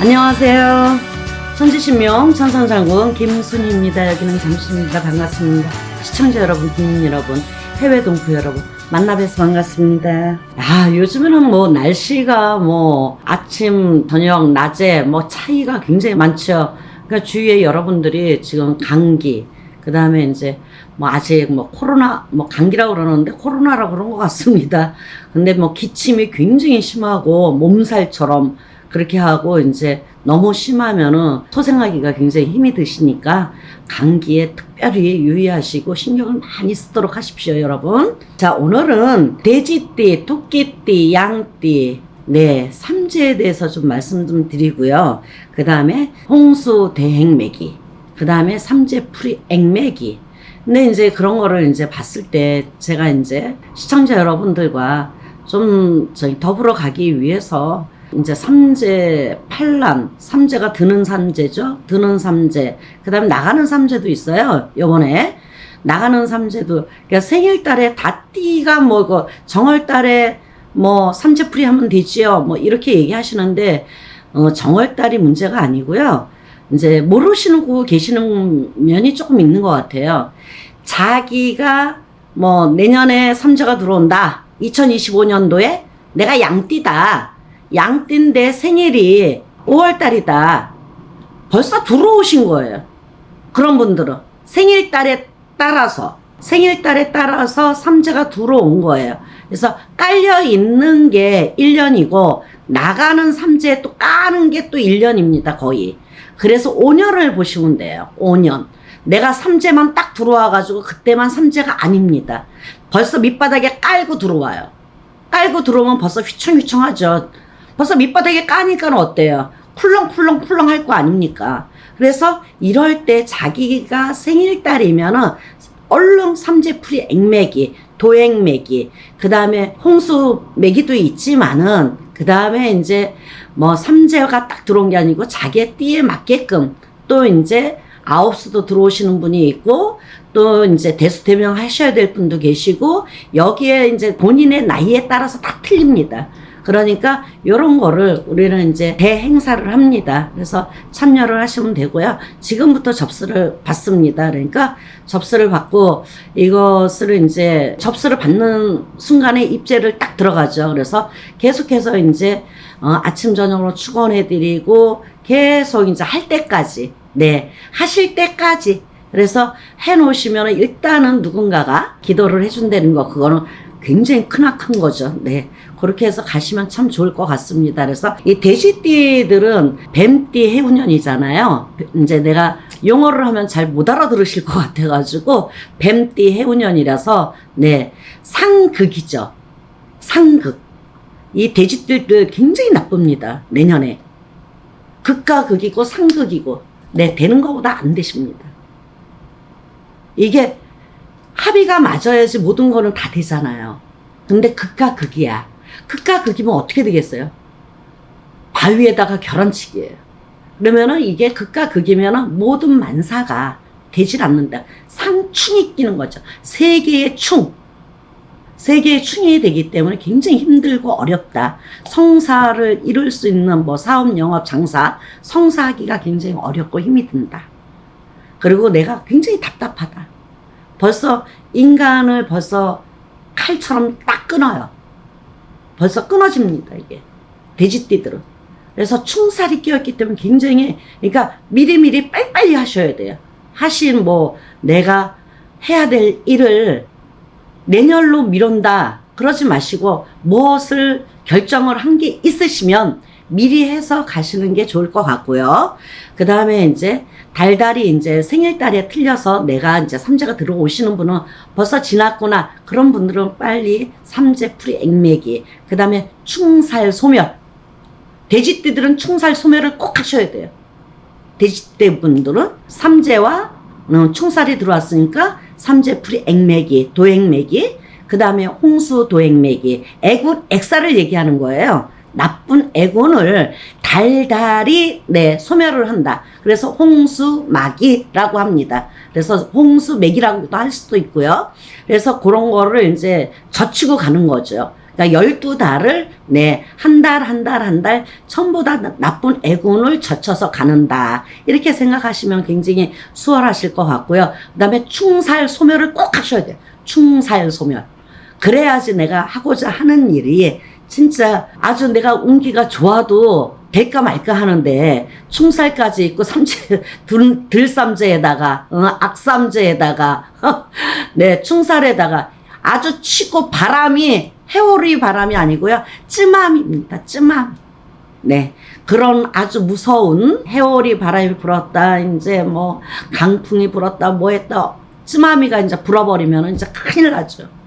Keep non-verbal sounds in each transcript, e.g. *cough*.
안녕하세요. 천지신명 천선장군 김순희입니다. 여기는 잠시입니다. 반갑습니다. 시청자 여러분, 국민 여러분, 해외 동포 여러분, 만나 뵈서 반갑습니다. 아, 요즘에는 뭐 날씨가 뭐 아침, 저녁, 낮에 뭐 차이가 굉장히 많죠. 그러니까 주위에 여러분들이 지금 감기, 그 다음에 이제 뭐 아직 뭐 코로나, 뭐 감기라고 그러는데 코로나라고 그런 것 같습니다. 근데 뭐 기침이 굉장히 심하고 몸살처럼 그렇게 하고 이제 너무 심하면은 소생하기가 굉장히 힘이 드시니까 감기에 특별히 유의하시고 신경을 많이 쓰도록 하십시오, 여러분. 자, 오늘은 돼지띠, 토끼띠, 양띠, 네, 삼재에 대해서 좀 말씀 좀 드리고요. 그 다음에 홍수 대행매기, 그 다음에 삼재풀이 액매기. 근데 이제 그런 거를 이제 봤을 때 제가 이제 시청자 여러분들과 좀 저희 더불어 가기 위해서 이제 삼재 팔란 삼재가 드는 삼재죠? 드는 삼재. 그 다음에 나가는 삼재도 있어요 요번에. 나가는 삼재도. 그러니까 생일달에 다띠가 뭐고 정월달에 뭐 삼재풀이 하면 되지요. 뭐 이렇게 얘기하시는데 어, 정월달이 문제가 아니고요. 이제 모르시고 계시는 면이 조금 있는 것 같아요. 자기가 뭐 내년에 삼재가 들어온다. 2025년도에 내가 양띠다 양띠인데 생일이 5월달이다. 벌써 들어오신 거예요. 그런 분들은 생일달에 따라서 생일달에 따라서 삼재가 들어온 거예요. 그래서 깔려 있는 게 1년이고 나가는 삼재 또 까는 게 또 1년입니다. 거의. 그래서 5년을 보시면 돼요. 5년. 내가 삼재만 딱 들어와 가지고 그때만 삼재가 아닙니다. 벌써 밑바닥에 깔고 들어와요. 깔고 들어오면 벌써 휘청휘청하죠. 벌써 밑바닥에 까니까 어때요? 쿨렁쿨렁 쿨렁 할 거 아닙니까? 그래서 이럴 때 자기가 생일달이면은 얼른 삼재풀이 액매기, 도액매기, 그 다음에 홍수매기도 있지만은 그 다음에 이제 뭐 삼재가 딱 들어온 게 아니고 자기의 띠에 맞게끔 또 이제 아홉수도 들어오시는 분이 있고 또 이제 대수대명 하셔야 될 분도 계시고 여기에 이제 본인의 나이에 따라서 다 틀립니다. 그러니까 이런 거를 우리는 이제 대행사를 합니다. 그래서 참여를 하시면 되고요. 지금부터 접수를 받습니다. 그러니까 접수를 받고 이것을 이제 접수를 받는 순간에 입제를 딱 들어가죠. 그래서 계속해서 이제 어, 아침 저녁으로 축원해드리고 계속 이제 할 때까지 네 하실 때까지 그래서 해 놓으시면 일단은 누군가가 기도를 해준다는 거 그거는 굉장히 크나큰 거죠. 네. 그렇게 해서 가시면 참 좋을 것 같습니다. 그래서 이 돼지띠들은 뱀띠 해운년이잖아요. 이제 내가 용어를 하면 잘 못 알아들으실 것 같아가지고 뱀띠 해운년이라서 네 상극이죠. 상극. 이 돼지띠들 굉장히 나쁩니다. 내년에 극과 극이고 상극이고 네 되는 것보다 안 되십니다. 이게 합의가 맞아야지 모든 거는 다 되잖아요. 근데 극과 극이야. 극과 극이면 어떻게 되겠어요? 바위에다가 결혼치기예요. 그러면은 이게 극과 극이면은 모든 만사가 되질 않는다. 상충이 끼는 거죠. 세 개의 충. 세 개의 충이 되기 때문에 굉장히 힘들고 어렵다. 성사를 이룰 수 있는 뭐 사업, 영업, 장사, 성사하기가 굉장히 어렵고 힘이 든다. 그리고 내가 굉장히 답답하다. 벌써 인간을 벌써 칼처럼 딱 끊어요. 벌써 끊어집니다, 이게. 돼지띠들은. 그래서 충살이 끼었기 때문에 굉장히, 그러니까 미리미리 빨리빨리 하셔야 돼요. 하신 뭐, 내가 해야 될 일을 내년로 미룬다. 그러지 마시고, 무엇을 결정을 한 게 있으시면 미리 해서 가시는 게 좋을 것 같고요. 그 다음에 이제 달달이 이제 생일달에 틀려서 내가 이제 삼재가 들어오시는 분은 벌써 지났구나. 그런 분들은 빨리 삼재 풀이 액매기. 그 다음에 충살 소멸. 돼지띠들은 충살 소멸을 꼭 하셔야 돼요. 돼지띠 분들은 삼재와 어, 충살이 들어왔으니까 삼재 풀이 액매기, 도액매기. 그 다음에 홍수 도액매기. 애군, 액사를 얘기하는 거예요. 나쁜 애군을 달달이 네 소멸을 한다. 그래서 홍수막이라고 합니다. 그래서 홍수맥이라고도 할 수도 있고요. 그래서 그런 거를 이제 젖히고 가는 거죠. 그러니까 12달을 네, 한 달, 한 달, 한 달 전부 다 나- 나쁜 애군을 젖혀서 가는다. 이렇게 생각하시면 굉장히 수월하실 것 같고요. 그 다음에 충살 소멸을 꼭 하셔야 돼요. 충살 소멸. 그래야지 내가 하고자 하는 일이 진짜 아주 내가 운기가 좋아도 될까 말까 하는데 충살까지 있고 삼재 *laughs* 들, 들삼재에다가 어, 악삼재에다가 *laughs* 네 충살에다가 아주 치고 바람이 해오리 바람이 아니고요. 찜함입니다. 찜함 네. 그런 아주 무서운 해오리 바람이 불었다 이제 뭐 강풍이 불었다 뭐 했다 찜함이가 이제 불어버리면 이제 큰일 나죠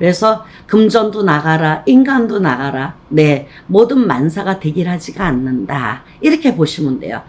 그래서 금전도 나가라, 인간도 나가라. 네, 모든 만사가 대길하지가 않는다. 이렇게 보시면 돼요.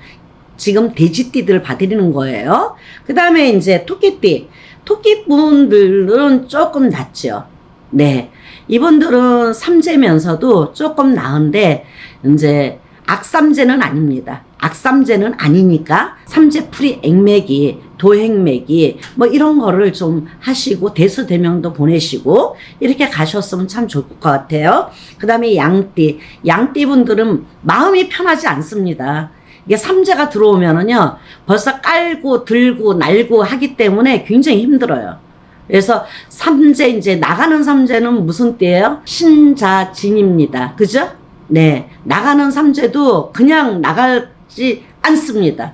지금 돼지띠들 봐드리는 거예요. 그 다음에 이제 토끼띠. 토끼분들은 조금 낫죠. 네. 이분들은 삼재면서도 조금 나은데, 이제 악삼재는 아닙니다. 악삼재는 아니니까 삼재풀이 액맥이 도행맥이 뭐 이런 거를 좀 하시고 대수대명도 보내시고 이렇게 가셨으면 참 좋을 것 같아요. 그 다음에 양띠. 양띠 분들은 마음이 편하지 않습니다. 이게 삼재가 들어오면은요 벌써 깔고 들고 날고 하기 때문에 굉장히 힘들어요. 그래서 삼재 이제 나가는 삼재는 무슨 띠예요? 신자진입니다. 그죠? 네. 나가는 삼재도 그냥 나가지 않습니다.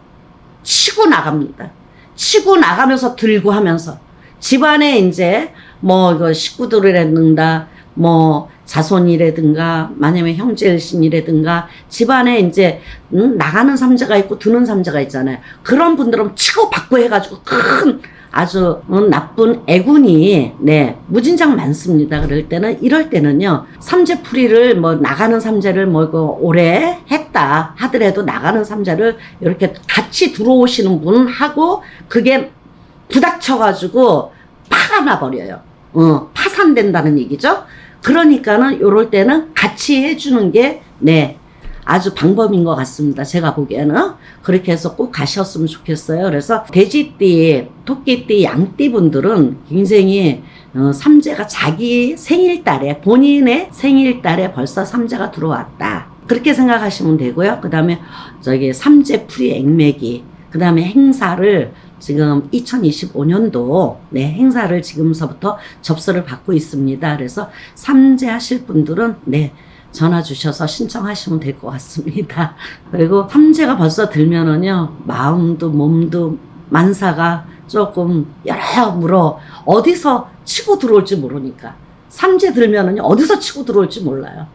치고 나갑니다. 치고 나가면서 들고 하면서 집안에 이제 뭐 이거 식구들이라든가 뭐 자손이라든가 만약에 형제 일신이라든가 집안에 이제 음, 나가는 삼재가 있고 드는 삼재가 있잖아요. 그런 분들은 치고 받고 해가지고 큰 아주 음, 나쁜 애군이 네 무진장 많습니다. 그럴 때는 이럴 때는요 삼재풀이를 뭐 나가는 삼재를 뭐 이거 오래 했다 하더라도 나가는 삼재를 이렇게 같이 들어오시는 분하고 그게 부닥쳐가지고 파가 나버려요. 어, 파산된다는 얘기죠. 그러니까는 요럴 때는 같이 해주는 게, 네, 아주 방법인 것 같습니다. 제가 보기에는. 그렇게 해서 꼭 가셨으면 좋겠어요. 그래서 돼지띠, 토끼띠, 양띠 분들은 굉장히 어, 삼재가 자기 생일달에, 본인의 생일달에 벌써 삼재가 들어왔다. 그렇게 생각하시면 되고요. 그 다음에 저기 삼재풀이 액맥이, 그 다음에 행사를 지금 2025년도 네, 행사를 지금서부터 접수를 받고 있습니다. 그래서 삼재 하실 분들은 네, 전화 주셔서 신청하시면 될 것 같습니다. *laughs* 그리고 삼재가 벌써 들면은요, 마음도 몸도 만사가 조금 여러모로 어디서 치고 들어올지 모르니까 삼재 들면은요, 어디서 치고 들어올지 몰라요.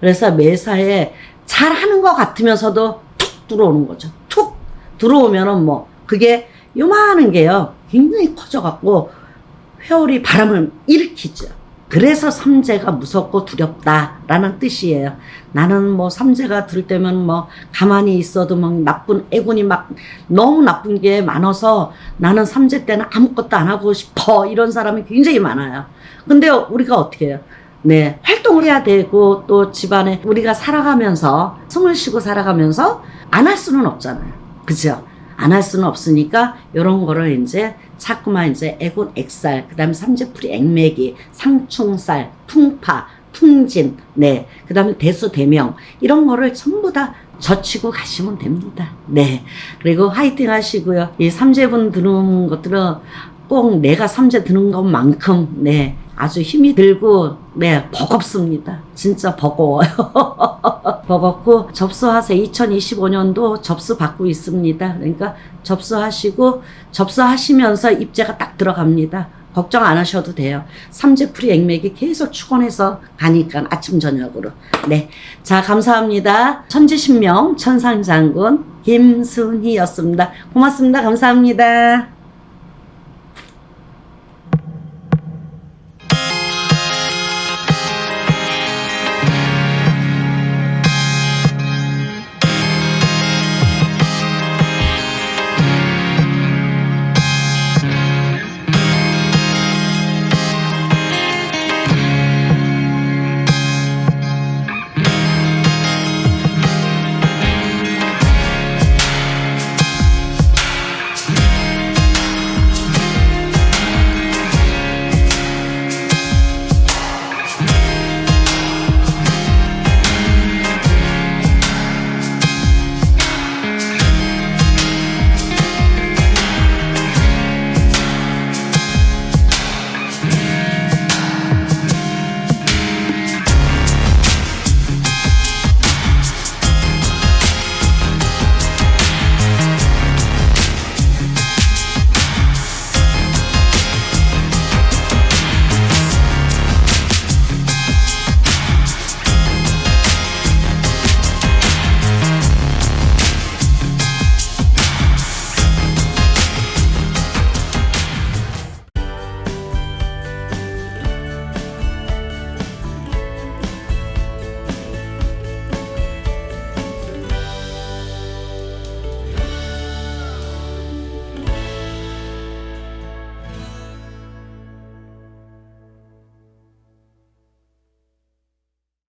그래서 매사에 잘 하는 것 같으면서도 툭 들어오는 거죠. 툭 들어오면은 뭐 그게 요만한 게요. 굉장히 커져갖고 회오리 바람을 일으키죠. 그래서 삼재가 무섭고 두렵다라는 뜻이에요. 나는 뭐 삼재가 들 때면 뭐 가만히 있어도 막 나쁜 애군이 막 너무 나쁜 게 많아서 나는 삼재 때는 아무것도 안 하고 싶어 이런 사람이 굉장히 많아요. 근데 우리가 어떻게 해요? 네, 활동을 해야 되고 또 집안에 우리가 살아가면서 숨을 쉬고 살아가면서 안 할 수는 없잖아요. 그죠? 안 할 수는 없으니까 이런 거를 이제 자꾸만 이제 애군 액살, 그다음에 삼재풀이 액매기, 상충살, 풍파, 풍진, 네, 그다음에 대수 대명 이런 거를 전부 다 젖히고 가시면 됩니다. 네, 그리고 화이팅 하시고요. 이 삼재분 드는 것들은 꼭 내가 삼재 드는 것만큼 네 아주 힘이 들고 네 버겁습니다. 진짜 버거워요. *laughs* 버겁고 접수하세요. 2025년도 접수 받고 있습니다. 그러니까 접수하시고 접수하시면서 입재가 딱 들어갑니다. 걱정 안 하셔도 돼요. 삼재풀이 액맥이 계속 축원해서 가니까 아침 저녁으로. 네. 자, 감사합니다. 천지신명 천상장군 김순희였습니다. 고맙습니다. 감사합니다.